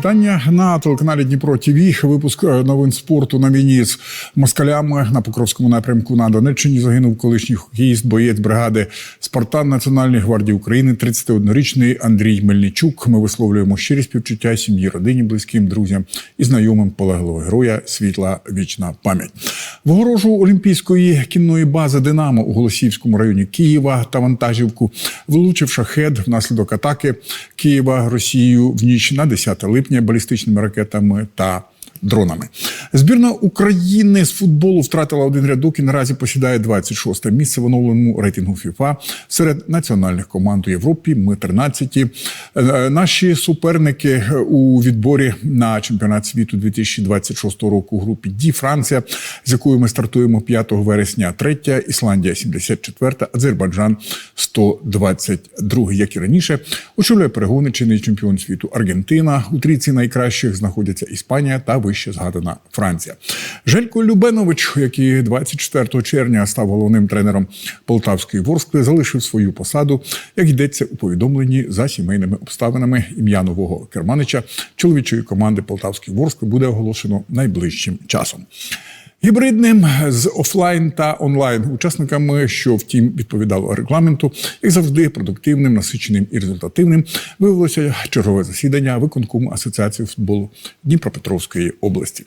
вітання на телеканалі Дніпро ТВ. Випуск е, новин спорту на війні з москалями на Покровському напрямку на Донеччині загинув колишній хокеїст, боєць бригади Спартан Національної гвардії України, 31-річний Андрій Мельничук. Ми висловлюємо щирі співчуття сім'ї, родині, близьким, друзям і знайомим полеглого героя. Світла вічна пам'ять. В огорожу Олімпійської кінної бази Динамо у Голосіївському районі Києва та вантажівку влучив шахед внаслідок атаки Києва Росією в ніч на 10 липня балістичними ракетами та дронами. Збірна України з футболу втратила один рядок і наразі посідає 26 місце в оновленому рейтингу ФІФА серед національних команд у Європі. Ми 13. Е, Наші суперники у відборі на чемпіонат світу 2026 року у групі Ді Франція, з якою ми стартуємо 5 вересня, третя, Ісландія 74, Азербайджан 122. Як і раніше, очолює перегони чинний чемпіон світу Аргентина. У трійці найкращих знаходяться Іспанія та вище згадана Франція. Желько Любенович, який 24 червня став головним тренером Полтавської Ворскли, залишив свою посаду, як йдеться у повідомленні за сімейними обставинами ім'я нового керманича чоловічої команди Полтавської Ворскли буде оголошено найближчим часом. Гібридним з офлайн та онлайн учасниками, що втім відповідало регламенту, як завжди, продуктивним, насиченим і результативним, виявилося чергове засідання виконкому асоціації футболу Дніпропетровської області.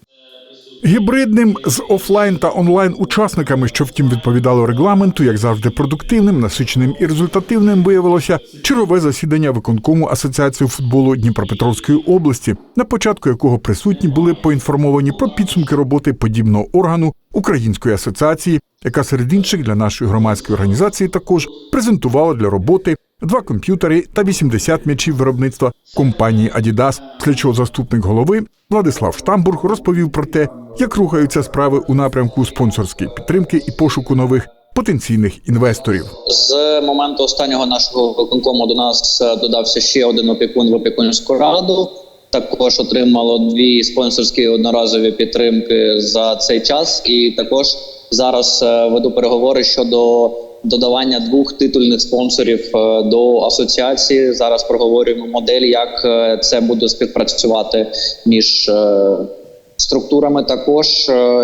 Гібридним з офлайн та онлайн учасниками, що втім відповідало регламенту, як завжди, продуктивним, насиченим і результативним виявилося чергове засідання виконкому асоціації футболу Дніпропетровської області, на початку якого присутні були поінформовані про підсумки роботи подібного органу Української асоціації, яка серед інших для нашої громадської організації також презентувала для роботи два комп'ютери та 80 м'ячів виробництва компанії Adidas. Після чого заступник голови Владислав Штамбург розповів про те, як рухаються справи у напрямку спонсорської підтримки і пошуку нових потенційних інвесторів. З моменту останнього нашого виконкому до нас е, додався ще один опікун в опікунську раду. Також отримало дві спонсорські одноразові підтримки за цей час, і також зараз е, веду переговори щодо додавання двох титульних спонсорів е, до асоціації. Зараз проговорюємо модель, як е, це буде співпрацювати між е, структурами. Також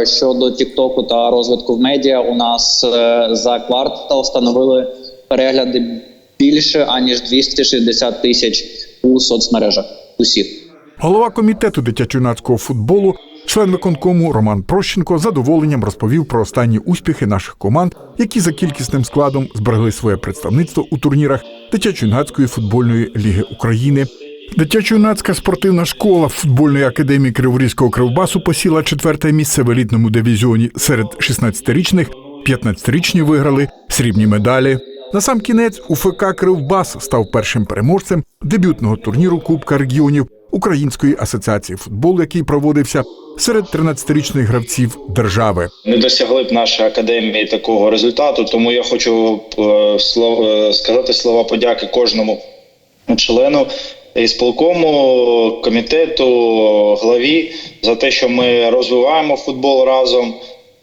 щодо Тіктоку та розвитку в медіа, у нас за квартал встановили перегляди більше аніж 260 тисяч у соцмережах. Усіх. Голова комітету дитячо-юнацького футболу, член виконкому Роман Прощенко з задоволенням розповів про останні успіхи наших команд, які за кількісним складом зберегли своє представництво у турнірах дитячо-юнацької футбольної ліги України. Дитячо-юнацька спортивна школа футбольної академії Криворізького кривбасу посіла четверте місце в елітному дивізіоні серед 16-річних. 15-річні виграли срібні медалі. На сам кінець УФК Кривбас став першим переможцем дебютного турніру Кубка регіонів Української асоціації футболу, який проводився серед 13-річних гравців держави. не досягли б наші академії такого результату. Тому я хочу е, е, сказати слова подяки кожному члену ісполкому, комітету, главі за те, що ми розвиваємо футбол разом,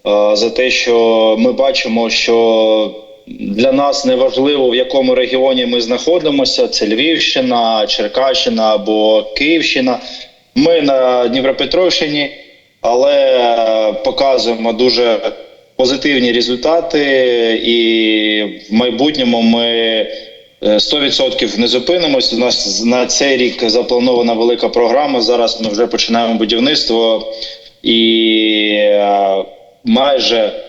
е, за те, що ми бачимо, що для нас не важливо, в якому регіоні ми знаходимося: це Львівщина, Черкащина або Київщина. Ми на Дніпропетровщині, але е, показуємо дуже позитивні результати, і в майбутньому ми е, 100% не зупинимось. У нас на цей рік запланована велика програма. Зараз ми вже починаємо будівництво і е, майже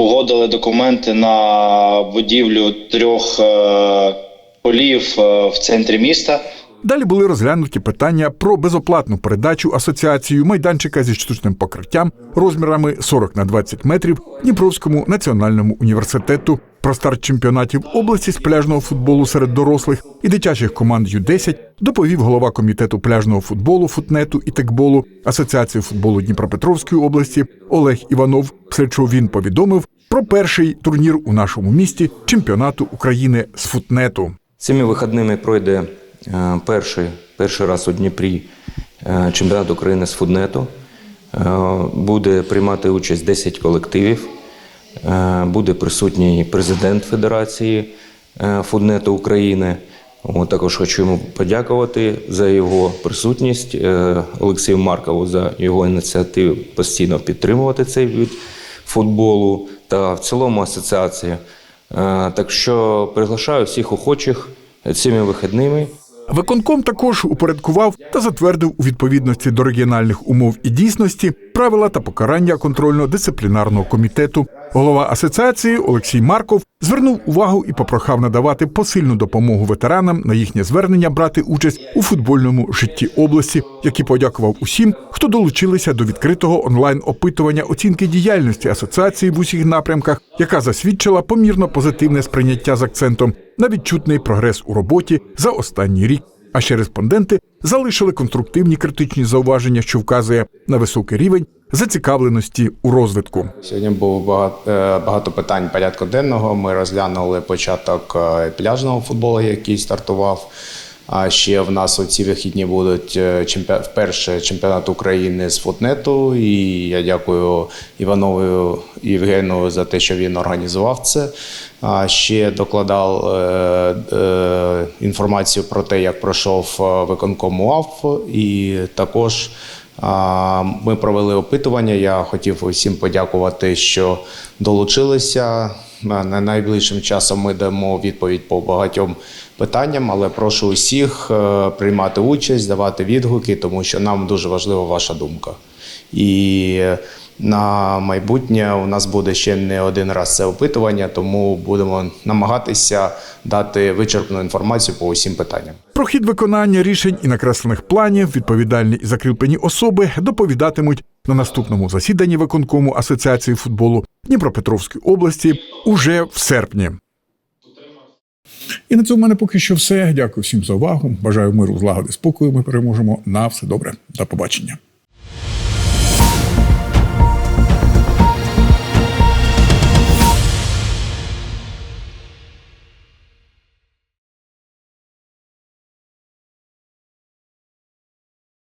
погодили документи на будівлю трьох е, полів е, в центрі міста. Далі були розглянуті питання про безоплатну передачу асоціацію майданчика зі штучним покриттям розмірами 40 на 20 метрів Дніпровському національному університету. Про старт чемпіонатів області з пляжного футболу серед дорослих і дитячих команд Ю-10 доповів голова комітету пляжного футболу, футнету і текболу Асоціації футболу Дніпропетровської області Олег Іванов. Після чого він повідомив про перший турнір у нашому місті чемпіонату України з футнету. Цими вихідними пройде е, перший, перший раз у Дніпрі е, чемпіонат України з фуднету. Е, Буде приймати участь 10 колективів. Е, Буде присутній президент Федерації е, фуднету України. Також хочу йому подякувати за його присутність е, Олексію Маркову за його ініціативу постійно підтримувати цей вид футболу та в цілому асоціації. Е, Так що приглашаю всіх охочих цими вихідними. Виконком також упорядкував та затвердив у відповідності до регіональних умов і дійсності правила та покарання контрольно-дисциплінарного комітету. Голова асоціації Олексій Марков звернув увагу і попрохав надавати посильну допомогу ветеранам на їхнє звернення брати участь у футбольному житті області, який подякував усім, хто долучилися до відкритого онлайн опитування оцінки діяльності асоціації в усіх напрямках, яка засвідчила помірно позитивне сприйняття з акцентом на відчутний прогрес у роботі за останній рік. А ще респонденти залишили конструктивні критичні зауваження, що вказує на високий рівень зацікавленості у розвитку. Сьогодні було багато, багато питань порядку денного. Ми розглянули початок е, пляжного футболу, який стартував. А ще в нас у ці вихідні будуть е, чемпіон, вперше чемпіонат України з футнету. І я дякую Іванову Євгену за те, що він організував це. А ще докладав е, е, інформацію про те, як пройшов е, виконком УАФ, і також Ми провели опитування. Я хотів усім подякувати, що долучилися. На найближчим часом ми дамо відповідь по багатьом питанням, але прошу усіх е, приймати участь, давати відгуки, тому що нам дуже важлива ваша думка. І на майбутнє у нас буде ще не один раз це опитування, тому будемо намагатися дати вичерпну інформацію по усім питанням. Про хід виконання рішень і накреслених планів відповідальні і закріплені особи доповідатимуть на наступному засіданні виконкому Асоціації футболу Дніпропетровської області уже в серпні. І на цьому в мене поки що все. Дякую всім за увагу. Бажаю миру, злагоди, спокою. Ми переможемо. На все добре. До побачення.